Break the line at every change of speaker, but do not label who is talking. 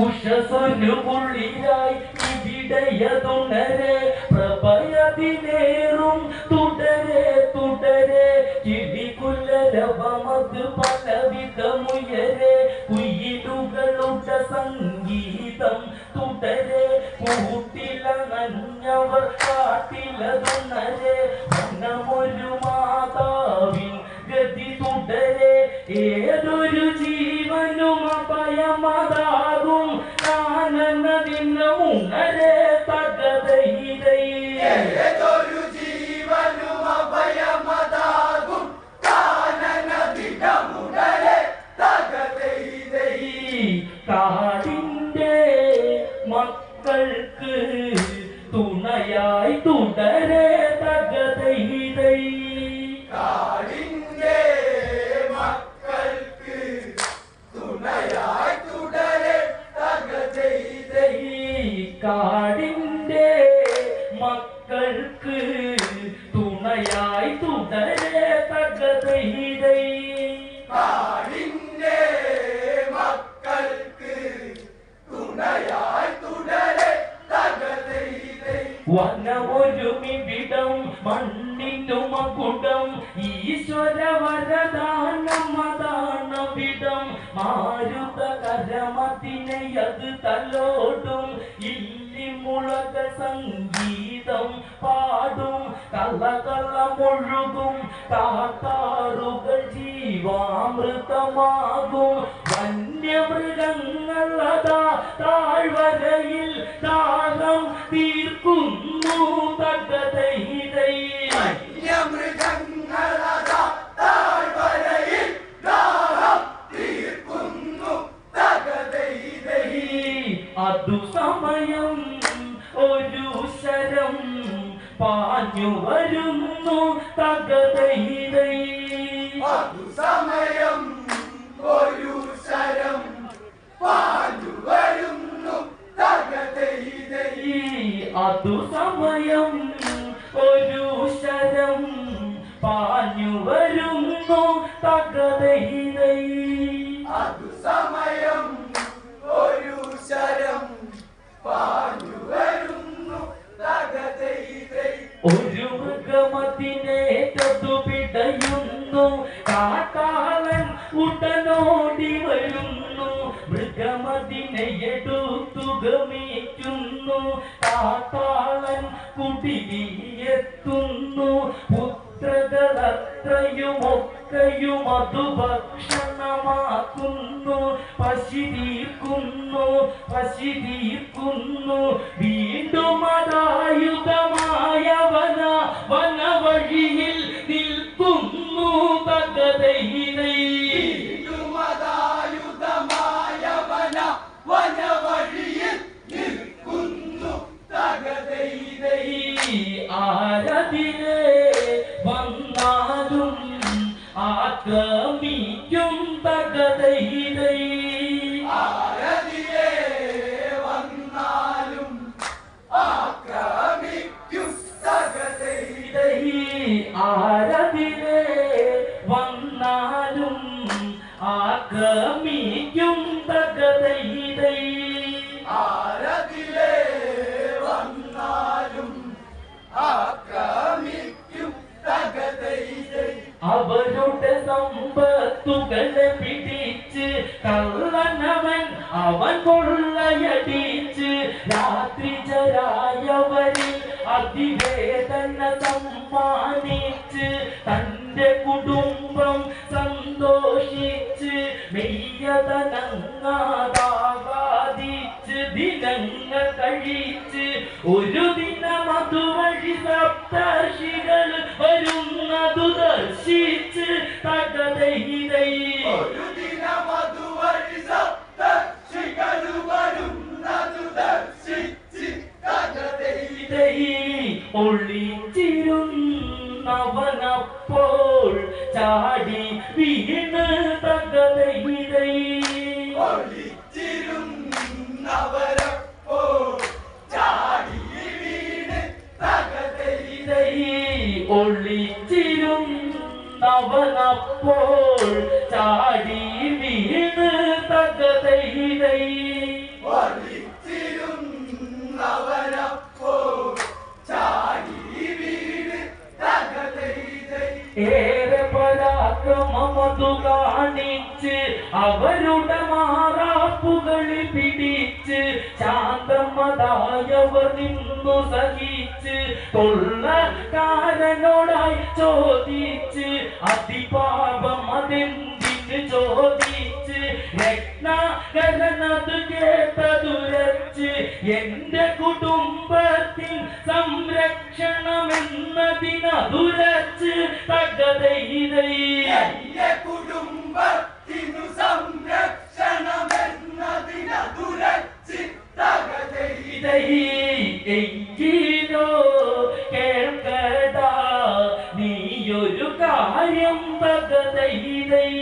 ഉഷസൊരു പുള്ളിയായി ഇവിടെയതുണരെ പ്രഭയതിനേറും തുടരെ തുടരെ. കിളികുലരവമത് പലവിധമുയരെ. കാടിന്റെ മക്കൾക്ക് തുണയായി തുടരെ തകതൈതൈ
കാടിന്റെ മക്കൾക്ക് തുണയായി തുടരെ തകതൈതൈ
വനമൊരുമിവിടം മണ്ണിനു മകുടം ഈശ്വര വരദാനം അതാണവിടം മാരുത കരമതിനെ അത് തലോടും ജീവാമൃതമാകും വന്യമൃഗങ്ങൾ അതാ താഴ്വരയിൽ താളം തീർക്കുന്നു.
വന്യമൃഗങ്ങളതാ താഴ്വരയിൽ താളം തീർക്കുന്നു. തകതൈതൈ
അതു സമയം ഒരു ശരം പാഞ്ഞു വരുന്നു. തകതൈതൈ
സമയം ഒരു ശരം പാഞ്ഞു വരുന്നു
അതു സമയം ഒരു ശരം പാഞ്ഞു വരുന്നു
അതു സമയം ഒരു ശരം പാഞ്ഞു വരുന്നു
ഒരു കാട്ടാളൻ ഉടനോടി കുടിയെത്തുന്നു പുത്രകളത്രയുമൊക്കെയും അതു ഭക്ഷണമാക്കുന്നു. പശി തീർക്കുന്നു പശി തീർക്കുന്നു. വീണ്ടും അതായുധമായ ആക്രമിക്കും
ആരതിയെ വന്നാലും ആക്രമിക്കും
ആരതിരെ അവൻ കൊള്ളയടിച്ച് രാത്രി ചരായവരിൽ അതിവേദന സമ്മാനിച്ച് തന്റെ കുടുംബം സന്തോഷിച്ച് മെയ്യതനങ്ങാതാകാതിച്ച് ദിനങ്ങൾ കഴിച്ച് ഒരു ദിനം അതുവഴി സപ്തർഷികൾ ഒളിച്ചിരുന്നവനപ്പോൾ ചാടി വീണ്
തകതയിടയിൽ.
ഒളിച്ചിരുന്നവനപ്പോൾ ഏറെ പരാക്രമമതു കാണിച്ച് അവരുടെ മാറാപ്പുകളിൽ പിടിച്ച് ശാന്തമതായവർ നിന്നു സഹിച്ച് കൊള്ളക്കാരനോടായി ചോദിച്ച് അതിപാപം അതെന്തിന് ചോദിച്ച് രത്നാകരനത് കേട്ടതുരച്ച് എന്റെ കുടുംബത്തിൽ സംരക്ഷണമെന്നതിനതുരച്ച് ഗീതൈ
എന്റെ കുടുംബത്തിനു സംരക്ഷണമെന്നതിനുരച്ചിത്തകൈതൈ എങ്കിലോ
കേൾക്കട. നീയൊരു കാര്യം പകതൈതൈ